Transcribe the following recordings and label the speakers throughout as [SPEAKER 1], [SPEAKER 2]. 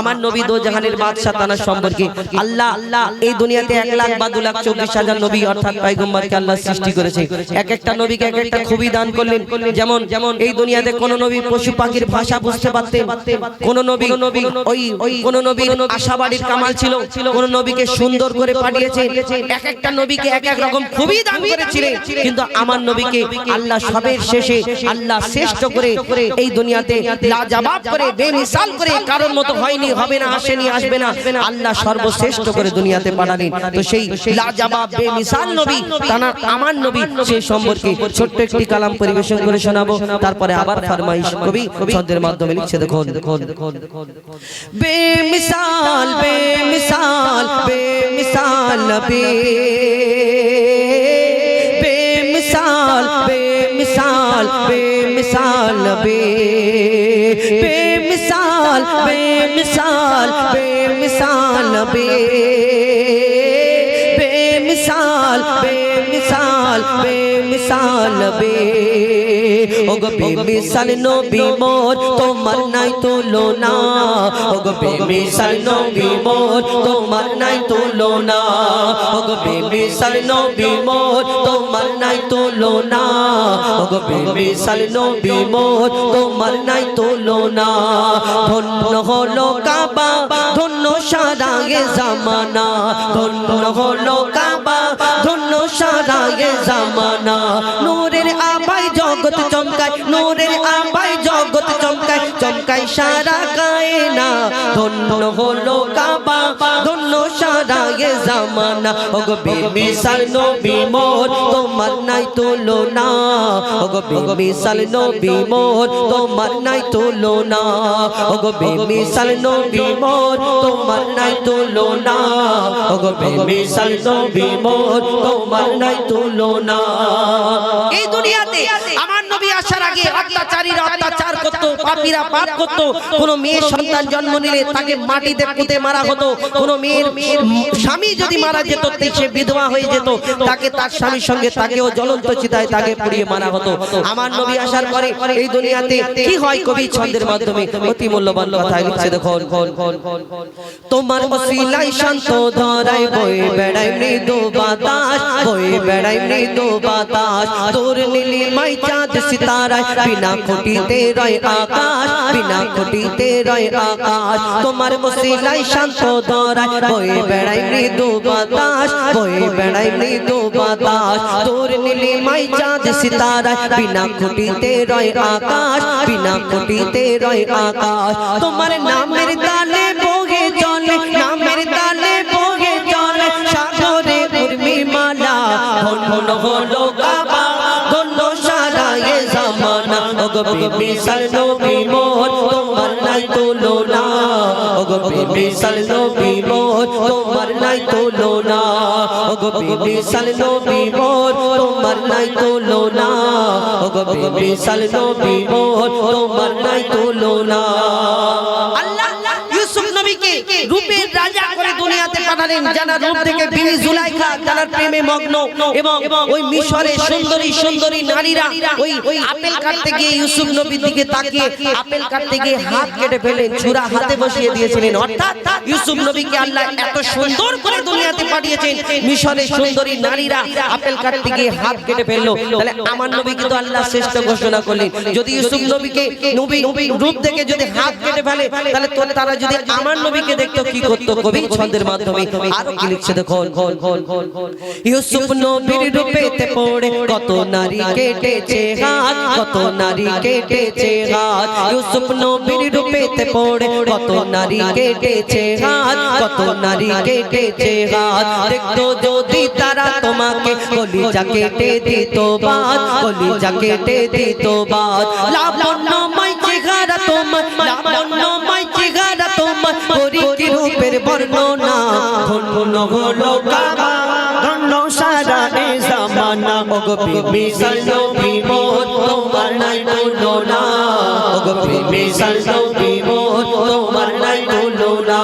[SPEAKER 1] আমার নবী দো জাহানের বাদশাহ তানার সম্পর্কে আল্লাহ আল্লাহ এই দুনিয়াতে এক লাখ বা দু লাখ চব্বিশ হাজার নবী অর্থাৎ পয়গম্বরকে আল্লাহ সৃষ্টি করেছে। এক একটা নবীকে এক একটা খুবই দান করলেন। যেমন যেমন এই দুনিয়াতে কোন নবী পশু পাখির ভাষা বুঝতে পারতেন। কোন নবী নবী ওই ওই কোন নবীর আশাবাড়ির কামাল ছিল। কোন নবীকে সুন্দর করে পাঠিয়েছে এক একটা নবীকে এক এক রকম খুবই দান করেছিলেন। কিন্তু আমার নবীকে আল্লাহ সবের শেষে আল্লাহ শ্রেষ্ঠ করে এই দুনিয়াতে লাজবাব করে, বেমিসাল করে কারোর মতো হয়নি, হবে না, আসেনি, আসবে না। আল্লাহ সর্বশ্রেষ্ঠ করে দুনিয়াতে পাঠালেন। তো সেই লাজবাব, বেমিসাল নবী তানা আমার নবী সেই সম্পর্কে ছোট্ট একটি কালাম পরিবেশন করে শোনাবো। তারপরে আবার ফরমাইশ কবি ছন্দের মাধ্যমে লিখছে, দেখুন। বেমিসাল বেমিসাল বেমিসাল নবী। বেমিসাল বেমিসাল নবী বেমিসাল বেমিসাল বেমিসাল নবী ওগো বেমিসাল নবী মোর, তোমার নাই তুলনা। ওগো বেমিসাল নবী মোর, তোমার নাই তুলনা। ওগো বেমিসাল নবী মোর, তোমার নাই তুলনা। ওগো বেমিসাল নবী মোর, তোমার নাই তুলনা। ধন্য হলো কাবা, ধন্য সারা এ জামানা। ধন্য হলো কাবা, ধন্য সারা এ জামানা। নূরের আবাই জগৎ চমকায় চমকায় সারা কায়না ধন্য হলো কাবা, ধন্য সারা এ জামানা। ওগো বেমিসাল নবী মোর, তোমার নাই তুলনা। ওগো বেমিসাল নবী মোর, তোমার নাই তুলনা। ওগো বেমিসাল নবী মোর, তোমার নাই তুলনা। ওগো বেমিসাল নবী মোর, তোমার নাই তুলনা। এই দুনিয়াতে অত্যাচারীরা অত্যাচার করত পাপীরা পাপ করত কোন মেয়ে সন্তান জন্ম নিলে তাকে মাটিতে পুঁতে মারা হতো কোন মেয়ের স্বামী যদি মারা যেত সে বিধবা হয়ে যেত তাকে তার স্বামীর সঙ্গে তাকেও জ্বলন্ত চিতায় তাকে পুড়িয়ে মারা হতো। আমার নবী আসার পরে এই দুনিয়াতে কি হয় কবি ছন্দের মাধ্যমে? অতি মূল্যবান কথা লিখছে দেখো তোমার অসিলাই শান্ত ধরাই বই বেড়াই মৃদু বাতাস বই বেড়াই মৃদু বাতাস। তোর নীলি মাই চাঁদ সিতারায় বিনা খুঁটিতে রয় আকাশ, বিনা খুঁটিতে রয় আকাশ। তোমার অসিলাই শান্ত ধরাই বই বেড়াই মৃদু বাতাস বই বেড়াই মৃদু বাতাস। তোর নীলি মাই চাঁদ সিতারায়, বিনা খুঁটিতে রয় আকাশ, বিনা খুঁটিতে রয় আকাশ। তোমার নামের তালে ওগো বিবি সাল নবী মোর তোমার নাই তুলনা। ওগো বিবি সাল নবী মোর তোমার নাই তুলনা। ওগো বিবি সাল নবী মোর তোমার নাই তুলনা। ওগো বিবি সাল নবী মোর তোমার নাই তুলনা। আল্লাহ নবীকে রূপের রাজা করে দুনিয়াতে পাঠালেন যারা রূপ থেকে বিবি জুলাইখা প্রেমে মগ্ন এবং ওই মিশরে সুন্দরী সুন্দরী নারীরা ওই ওই আপেল কাটতে গিয়ে ইউসুফ নবীর দিকে তাকিয়ে আপেল কাটতে গিয়ে হাত কেটে ফেলেন ছুরা হাতে বসিয়ে দিয়েছিলেন। অর্থাৎ ইউসুফ নবীকে আল্লাহ এত সুন্দর করে দুনিয়াতে পাঠিয়েছেন মিশরে সুন্দরী নারীরা আপেল কাটতে গিয়ে হাত কেটে ফেলল। তাহলে আমার নবীকে তো আল্লাহ শ্রেষ্ঠ ঘোষণা করলেন। যদি ইউসুফ নবীকে নবী রূপ থেকে যদি হাত কেটে ফেলে তাহলে তারা যদি আমার নবীকে দেখতো, কি করতো? কবি ছন্দের মাধ্যমে আরও কি লিখছে? দেখো ইউসুফ নবীর রূপেতে পড়ে কত নারী কেটেছে হাত, কত নারী কেটেছে হাত। ইউসুফ নবীর রূপেতে পড়ে কত নারী কেটেছে হাত, কত নারী কেটেছে হাত। দেখতো যদি তারা তোমাকে কলিজা কেটে দিত বাদ কলিজা কেটে দিত বাদ লাবণ্যময় বর্ণনা ধন্য হলো কাবা। ধন্য সারা এ জামানা, ওগো বিবি সাল্লবি মোর তোমার নাই তুলনা ওগো বিবি সাল্লবি মোর তোমার নাই তুলনা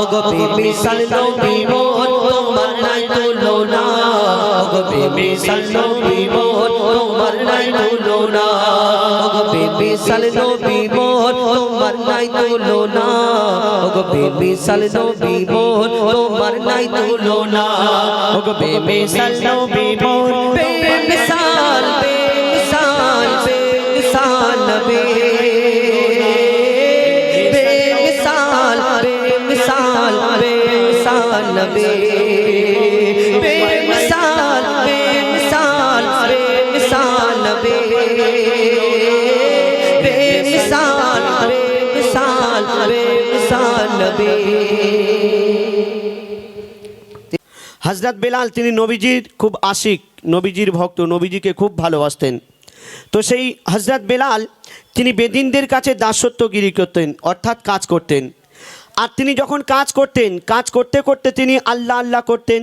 [SPEAKER 1] ওগো বিবি সাল্লবি মোর তোমার নাই তুলনা ওগো বিবি সাল্লবি মোর তোমার নাই তুলনা ওগো বিবি সাল্লবি মোর তোমার নাই তুলনা ওগো বেমিসাল নবী মোর তোমার নাই তুলনা ওগো বেমিসাল নবী মোর বেমিসাল বেমিসাল বেমিসাল নবী বেমিসাল বেমিসাল বেমিসাল নবী বেমিসাল বেমিসাল বেমিসাল নবী নবী।
[SPEAKER 2] হজরত বেলাল, তিনি নবীজির খুব আশিক, নবীজির ভক্ত, নবীজিকে খুব ভালোবাসতেন। তো সেই হজরত বেলাল, তিনি বেদিনদের কাছে দাসত্বগিরি করতেন, অর্থাৎ কাজ করতেন। আর তিনি যখন কাজ করতেন, কাজ করতে করতে তিনি আল্লাহ আল্লাহ করতেন,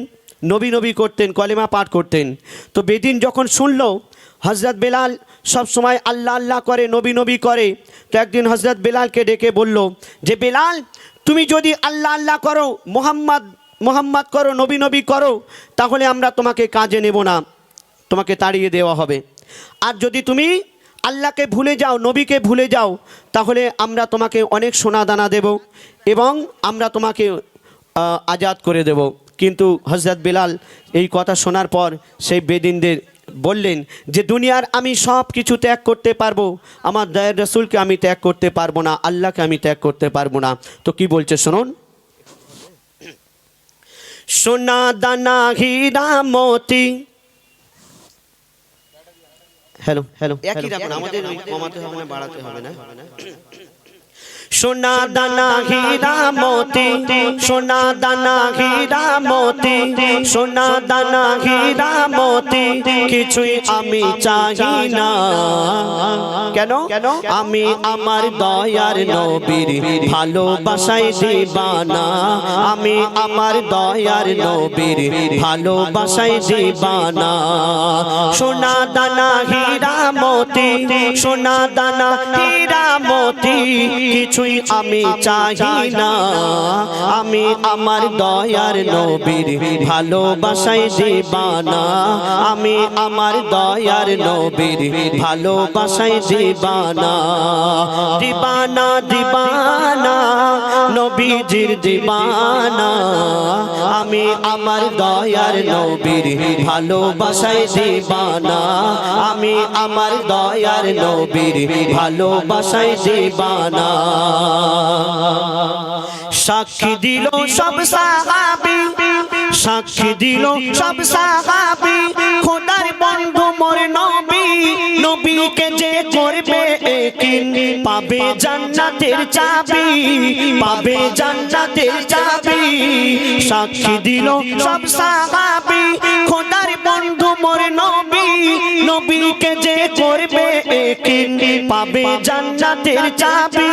[SPEAKER 2] নবী নবী করতেন, কলেমা পাঠ করতেন। তো বেদিন যখন শুনল হজরত বেলাল সব সময় আল্লাহ আল্লাহ করে, নবী নবী করে, তো একদিন হজরত বেলালকে ডেকে বলল যে, বেলাল তুমি যদি আল্লাহ আল্লাহ করো, মোহাম্মদ মোহাম্মদ করো, নবী নবী করো, তাহলে আমরা তোমাকে কাজে নেব না। তোমাকে তাড়িয়ে দেওয়া হবে। আর যদি তুমি আল্লাহকে ভুলে যাও, নবীকে ভুলে যাও, তাহলে আমরা তোমাকে অনেক সোনা দানা দেব এবং আমরা তোমাকে আজাদ করে দেব। কিন্তু হজরত বেলাল এই কথা শোনার পর সেই বেদিনদের বললেন যে দুনিয়ার আমি সব কিছু ত্যাগ করতে পারব। আমার দয়ের রসুলকে আমি ত্যাগ করতে পারব না আল্লাহকে আমি ত্যাগ করতে পারব না। তো কি বলছে শুনুন? সোনা দানা হীরা মতি। হ্যালো হ্যালো আমাদের কমাতে হবে না। বাড়াতে হবে না। সোনা দানা হীরা মতি সোনা দানা হীরা মতি সোনা দানা হীরা মতি কিছুই আমি চাই না। কেন? কেন? আমি আমার দয়ার নবীর ভালোবাসাই দিবানা। আমি আমার দয়ার নবীর ভালোবাসাই দিবানা। সোনা দানা হীরা মতি সোনা দানা হীরা মতি কিছুই আমি চাই না। আমি আমার দয়ার নবীর ভালোবাসাই দিবানা। আমি আমার দয়ার নবীর ভালোবাসাই দিবানা। দিবানা দিবানা, নবীজির দিবানা। আমি আমার দয়ার নবীর ভালোবাসাই দিবানা। আমি আমার দয়ার নবীর ভালোবাসাই দিবানা। সাক্ষী দিল সব সাহাবি, সাক্ষী দিল সব সাহাবি। খোদার বন্ধু মোর নবী, নবীকে যে করবে একিন পাবে জান্নাতের চাবি, পাবে জান্নাতের চাবি। সাক্ষী দিল সব সাহাবি, খোদার বন্ধু মোর নবী নবীকে যে করবে পাবে জান্নাতের চাবি,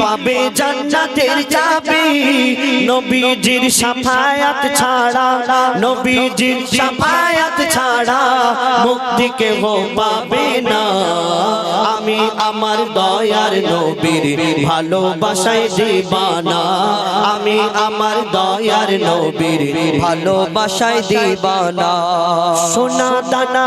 [SPEAKER 2] পাবে জান্নাতের চাবি। নবীজির সাফায়াত ছাড়া, নবীজির সাফায়াত ছাড়া মুক্তি কেহ পাবে না। আমি আমার দয়ার নবীর ভালোবাসায় দিবানা। আমি আমার দয়ার নবীর
[SPEAKER 1] ভালোবাসায় দিবানা।
[SPEAKER 2] সোনা দানা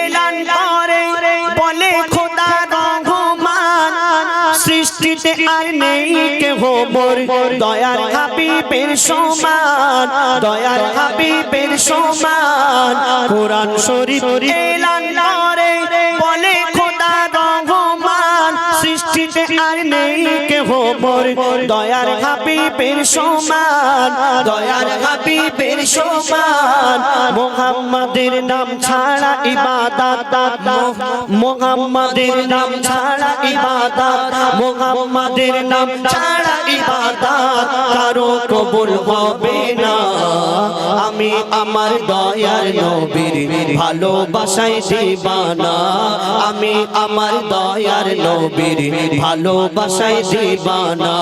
[SPEAKER 2] সৃষ্টিতে আর নেই কেহ মোর। দয়ার হাবিবের সমান, দয়ার হাবিবের সমান। কোরআন শরীফ এলান করে সৃষ্টিতে আর নেই কেহ মোর। দয়ার হাবিবের সমান, দয়ার হাবিবের সমান। মোহাম্মদের নাম ছাড়া ইবাদত, মোহাম্মদের নাম ছাড়া ইবাদত, মোহাম্মদের নাম ছাড়া ইবাদত। কারও কবুল হবে না। আমি আমার দয়ার নবীর ভালোবাসায় দিবানা। আমি আমার দয়ার নবীর ভালোবাসায় দিবানা।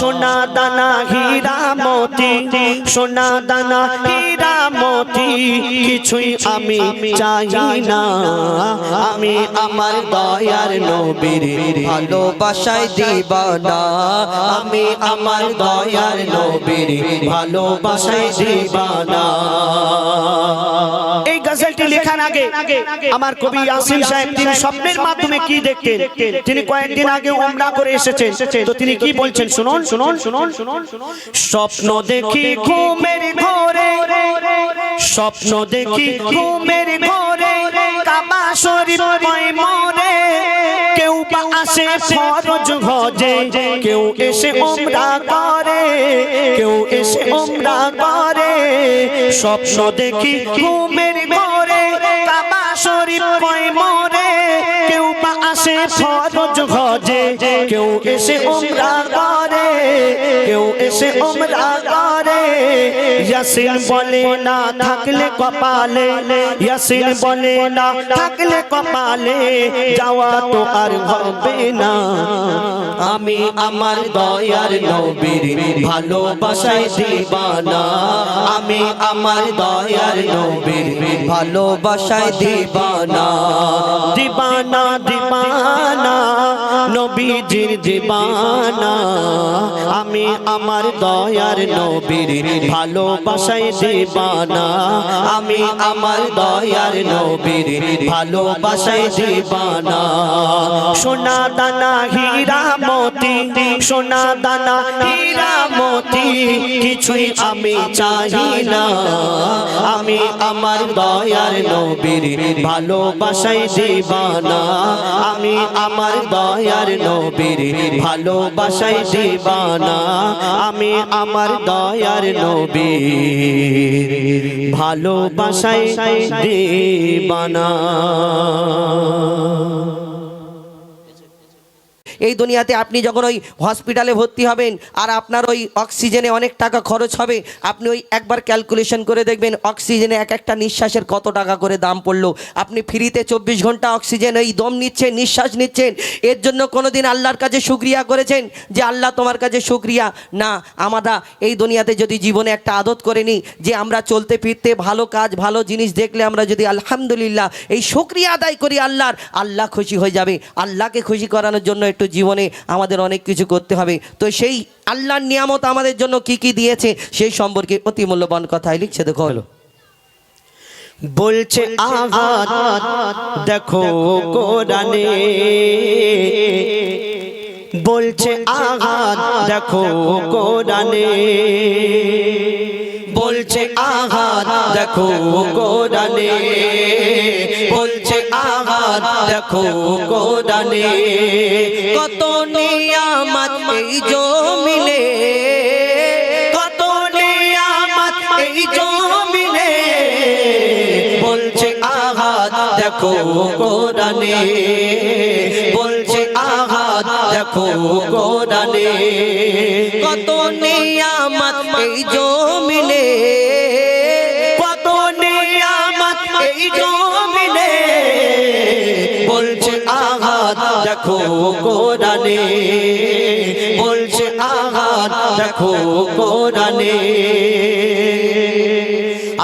[SPEAKER 2] সোনা দানা হীরা মতি সোনা দানা হীরা মতি কিছুই আমি চাই না। আমি আমার দয়ার নবীর
[SPEAKER 1] ভালোবাসায় দিবানা।
[SPEAKER 2] আমি আমার দয়ার নবীর ভালোবাসায় দিবানা। এই গজলটি লেখার আগে আমার কবি আসিম সাহেব, তিনি স্বপ্নের মাধ্যমে কি দেখতেন? তিনি কয়েকদিন আগে উমরা করে এসেছেন তো তিনি কি বলছেন? শুনুন শুনুন শুনুন শুনুন স্বপ্ন দেখি ঘুমের ঘরে। স্বপ্ন দেখি ঘুমের ঘরে। কাবা শরীফ মরে কেউ বা আসে ফরজ হজে। কেউ এসে উমরা করে। কেউ এসে উমরা করে। স্বপ্ন দেখি ঘুমের ঘরে ইয়াসিন বলে না থাকলে কপালে, ইয়াসিন বলে না থাকলে কপালে, যাওয়া তো আর হবে না। আমি আমার দয়ার নবীর ভালোবাসায় দিবানা। আমি আমার দয়ার নবীর
[SPEAKER 1] ভালোবাসায় দিবানা।
[SPEAKER 2] দিবানা দিবানা। নবীজির দিবানা। আমি আমার দয়ার নবীর ভালোবাসায় দিবানা। আমি আমার দয়ার নবীর ভালোবাসায় দিবানা। সোনা দানা হীরা মতি, সোনা দানা হীরা মতি, কিছুই আমি চাই না। আমি আমার দয়ার নবীর ভালোবাসায় দিবানা। আমি আমার দয়ার নবীর ভালোবাসায় দিবানা আমি আমার দয়ার নবীর ভালোবাসায় দিবানা।
[SPEAKER 1] এই দুনিয়াতে আপনি যখন ওই হসপিটালে ভর্তি হবেন, আর আপনার ওই অক্সিজেনে অনেক টাকা খরচ হবে, আপনি ওই একবার ক্যালকুলেশন করে দেখবেন অক্সিজেনে এক একটা নিঃশ্বাসের কত টাকা করে দাম পড়ল। আপনি ফ্রিতে চব্বিশ ঘণ্টা অক্সিজেন ওই দম নিচ্ছেন, নিঃশ্বাস নিচ্ছেন, এর জন্য কোনো দিন আল্লাহর কাছে সুক্রিয়া করেছেন যে, আল্লাহ তোমার কাছে সুক্রিয়া না আমরা এই দুনিয়াতে যদি জীবনে একটা আদত করে নিই যে, আমরা চলতে ফিরতে ভালো কাজ, ভালো জিনিস দেখলে আমরা যদি আলহামদুলিল্লাহ এই সুক্রিয়া আদায় করি আল্লাহর, আল্লাহ খুশি হয়ে যাবে। আল্লাহকে খুশি করানোর জন্য একটু জীবনে আমাদের অনেক কিছু করতে হবে। তো সেই আল্লাহর নিয়ামত আমাদের জন্য কি কি দিয়েছে সেই সম্পর্কে অতি মূল্যবান কথাই লিখছে দেখো হলো
[SPEAKER 2] বলছে আঘাত দেখো কোরআনে। বলছে আঘাত দেখো কোরআনে। বলছে আঘাত দেখো কোরআনে। বলছে, আঘাত দেখো কোরআনে
[SPEAKER 1] কত নিয়ামত এই জমিনে,
[SPEAKER 2] কত নিয়ামত এই জমিনে। বলছে, আঘাত দেখো কোরআনে বলছে, আঘাত দেখো কোরআনে
[SPEAKER 1] কত নিয়ামত এই জমিনে।
[SPEAKER 2] দেখো কোরআনে বলছে আঘাত দেখো কোরআনে।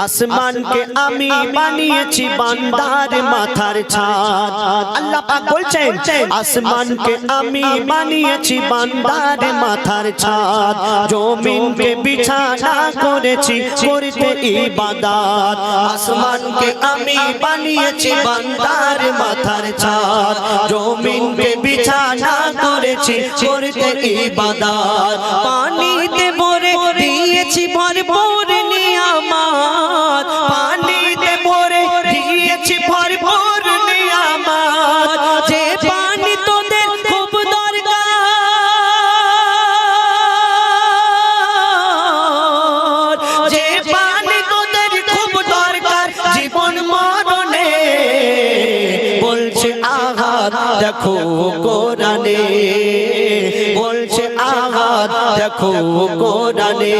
[SPEAKER 2] আসমানকে আমি বানিয়েছি বান্দার মাথার ছাদ। আল্লাহ পাক বলছেন আসমানকে আমি বানিয়েছি বান্দার মাথার ছাদ। জমিনকে বিছানা করেছি করতে ইবাদত। আসমানকে আমি বানিয়েছি বান্দার মাথার ছাদ। জমিনকে বিছানা করেছি করতে ইবাদত।
[SPEAKER 1] পানিতে ভরে দিয়েছি ভরপুর
[SPEAKER 2] দেখো কোরআনে।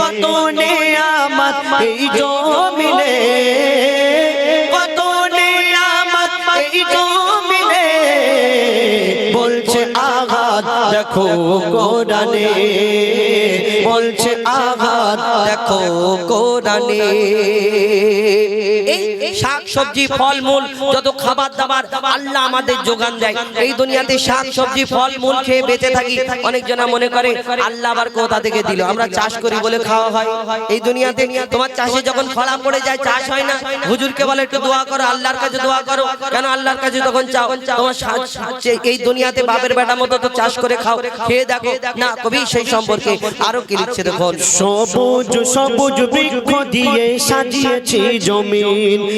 [SPEAKER 2] কত নিয়ামত এই জমিনে। কত নিয়ামত এই জমিনে। বলছে আঘাত দেখো কোরআনে। বলছে আঘাত
[SPEAKER 1] দেখো কোরআনে। এই শাক সবজি, ফলমূল, যত খাবার দাবার আল্লাহ আমাদের যোগান দেয়। এই দুনিয়াতে শাক সবজি, ফলমূল খেয়ে বেঁচে থাকি। অনেক জনা মনে করে, আল্লাহ আবার কোথা থেকে দিল? আমরা চাষ করি বলে খাওয়া হয়। এই দুনিয়াতে তোমার চাষে যখন খরা পড়ে যায়, চাষ হয় না, হুজুরকে বলে, একটু দোয়া করো, আল্লাহর কাছে দোয়া করো। কেন আল্লাহর কাছে তখন চাও, তোমার এই দুনিয়াতে বাপের বেটা মতো তো চাষ করে খাও। খেয়ে দেখো, না, কবি সেই সম্পর্কে আরও কি লিখছে দেখুন।
[SPEAKER 2] সবুজ সবুজ বৃক্ষ দিয়ে সাজিয়েছি জমিন।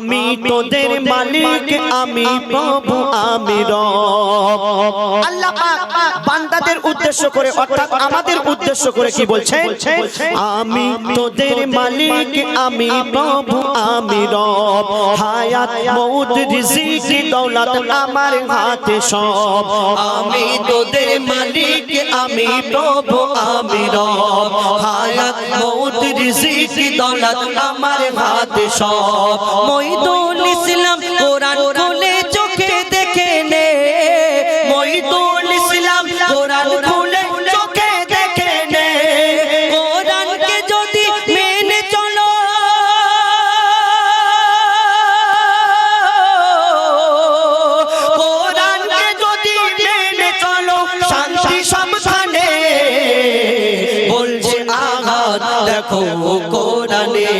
[SPEAKER 2] আমি তোদের মালিক আমি প্রভু আমি রব। আল্লাহ পাক বান্দাদের উদ্দেশ্য করে অর্থাৎ আমাদের উদ্দেশ্য করে কি বলছে আমি তোদের মালিক আমি প্রভু আমি রব। হায়াত মৌত রিজিক দৌলত আমার হাতে সব।
[SPEAKER 1] আমি তোদের মালিক আমি প্রভু আমি রব। হায়াত মৌত রিজিক দৌলত আমার হাতে সব। মইদুল ইসলাম
[SPEAKER 2] দেখো কোরআনে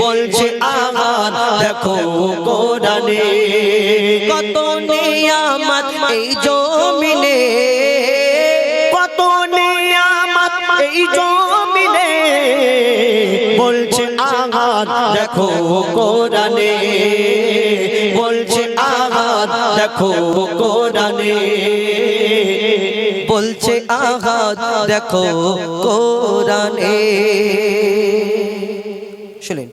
[SPEAKER 2] বলছে আঘাত দেখো কোরআনে
[SPEAKER 1] কত নিয়ামত এই জমিনে,
[SPEAKER 2] কত নিয়ামত এই জমিনে। বলছে আঘাত দেখো কোরআনে বলছে আঘাত দেখো কোরআনে
[SPEAKER 1] বলছে আঘাত দেখো কোরআনে। শুনেন।